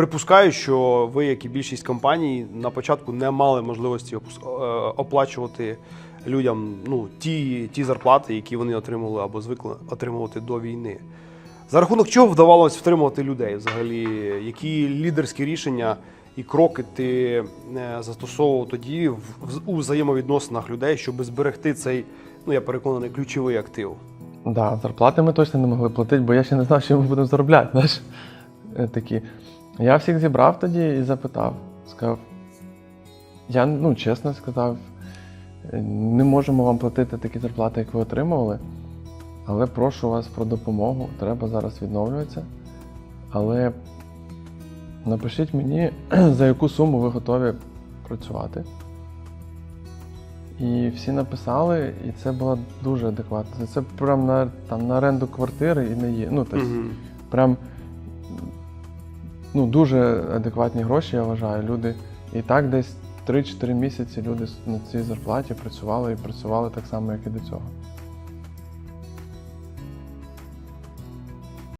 Припускаю, що ви, як і більшість компаній, на початку не мали можливості е, оплачувати людям ну, ті, ті зарплати, які вони отримували або звикли отримувати до війни. За рахунок чого вдавалося втримувати людей взагалі? Які лідерські рішення і кроки ти е, застосовував тоді в, в- у взаємовідносинах людей, щоб зберегти цей, ну я переконаний, ключовий актив? Да, зарплати ми точно не могли платити, бо я ще не знав, що ми будемо заробляти. Знаєш, такі. Я всіх зібрав тоді і запитав. Сказав, я ну, чесно сказав, е, не можемо вам платити такі зарплати, як ви отримували, але прошу вас про допомогу. Треба зараз відновлюватися. Але напишіть мені, за яку суму ви готові працювати. І всі написали, і це було дуже адекватно. Це прям на, там, на оренду квартири і не є. Ну, тобто, Мгм. прям ну, дуже адекватні гроші, я вважаю. Люди і так десь 3-4 місяці люди на цій зарплаті працювали і працювали так само, як і до цього.